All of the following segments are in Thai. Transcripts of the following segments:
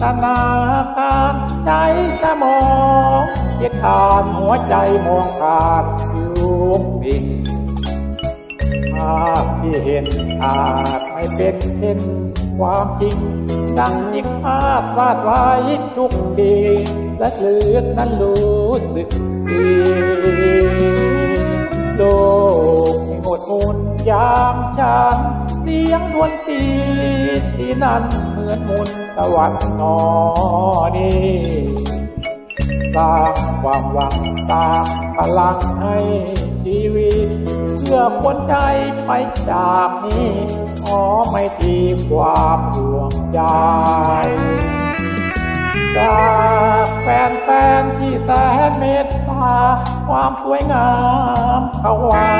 ธนาคาใจสมองเกียดขานหัวใจมองขาดยุบดิ่งภาพที่เห็นอาจไม่เป็นเช่นความจริงดังที่คาดวาดไว้ทุกทีและเลือดนั้นรู้สึกดีโลกที่หมดมุนยามฉันเสียงดวนตีที่ นั่นเหมือนมุนตะวันนอนี่สร้างความหวังสร้างพลังให้ชีวิตเพื่อคนใจไปจากนี้ขอไม่ทีความห่วงใยจากแฟนๆที่แสนเมตตาความสวยงามเขาว่า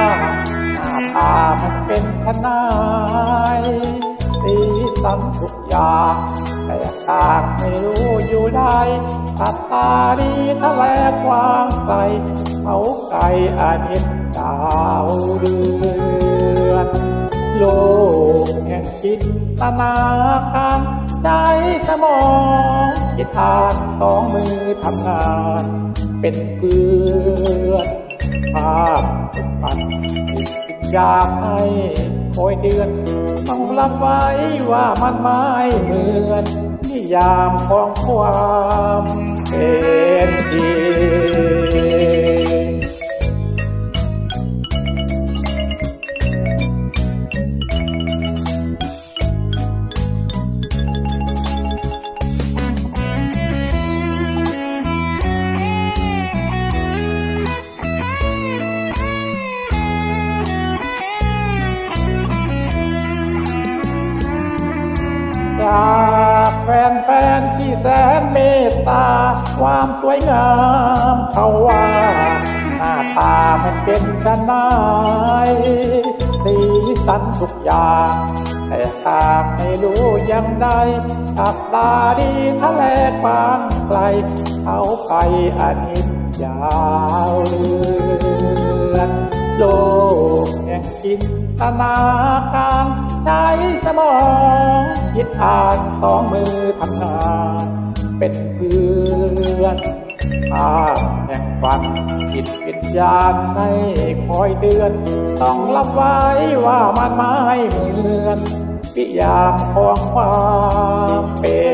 หน้าตามันเป็นชนา ยสีสันทุกอย่างแต่ต่างไม่รู้อยู่ได้ตัดตาดีทะเลกว้างไกลเขาไกลอาทิตย์ดาวเดือนโลกแห่งจินตนาการใจสมองคิดทานสองมือทำงาน เป็นเพื่อนภาพสุดปันจิต อยากให้คอยเดือนต้องรับไว้ว่ามันไม่เหมือนนิยามของความเป็นจริง จากแฟนๆที่แสนเมตตา ความสวยงามเขาว่า หน้าตามันเป็นชนายสีสันทุกอย่างแต่หากไม่รู้ยังได้ตับตาดีทะเลกว้างไกลเขาไปอาทิตย์ยาวเลือ โลกแห่งจินตนาการใจสมองคิดอ่านสองมือทำงานเป็นเพื่อนภาพแห่งฝันจิตวิญญาณให้คอยเตือน ต้องรับไว้ว่ามันไม่เหมือนพิยามของความเป็น